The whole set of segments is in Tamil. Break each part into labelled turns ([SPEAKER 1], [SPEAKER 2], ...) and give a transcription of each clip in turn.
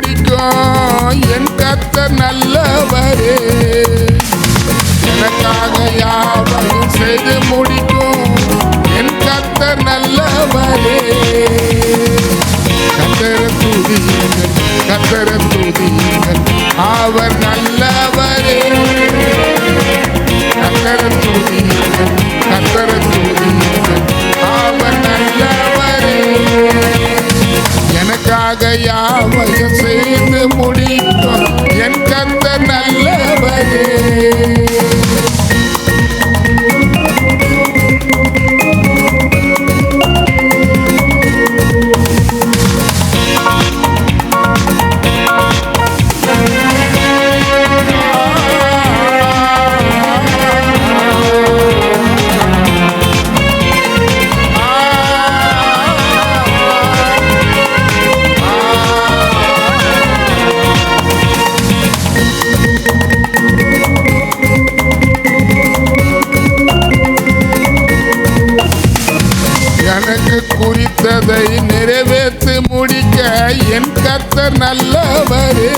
[SPEAKER 1] பிடிக்கும். என் கத்த நல்லவரே. எனக்காக யாவரும் செய்து முடிக்கும். என் கத்த நல்லவரே. கத்தர துதியுங்கள் கத்தர துதியுங்கள். அவர் நல்லவரே. கத்தர துதியுங்கள் கத்தர என் கர்த்தர் நல்லவரே.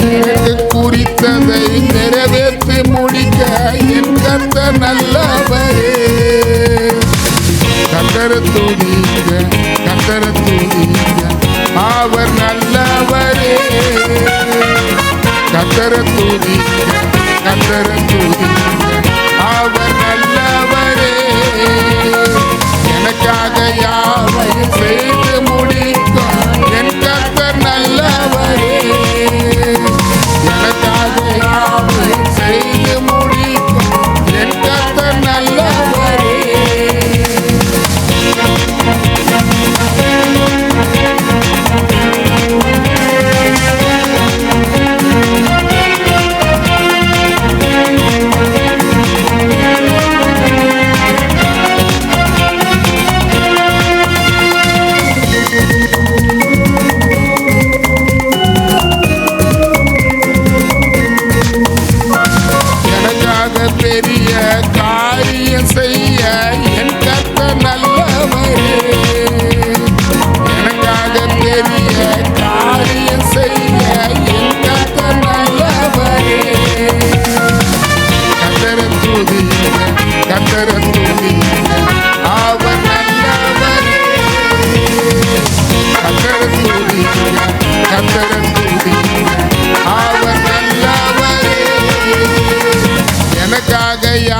[SPEAKER 1] எனக்கு குறித்ததை நிறைவேற்றி முடிக்க என் கர்த்தர் நல்லவரே. கத்தர துதிங்க கத்தர துதிங்க. அவர் நல்லவரே. கத்தர துதிங்க கத்தர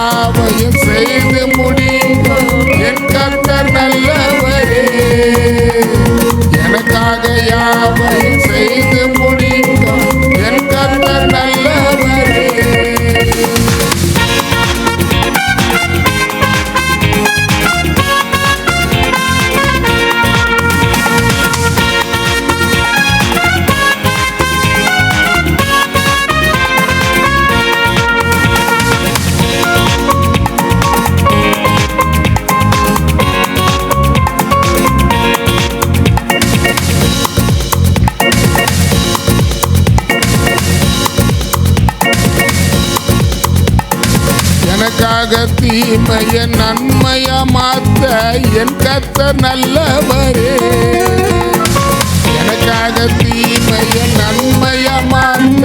[SPEAKER 1] எனக்காக யாவையும் எனக்காக தீமைய நன்மைய மாத்த என் கத்த நல்லவரே. எனக்காக தீமைய நன்மைய மாத்த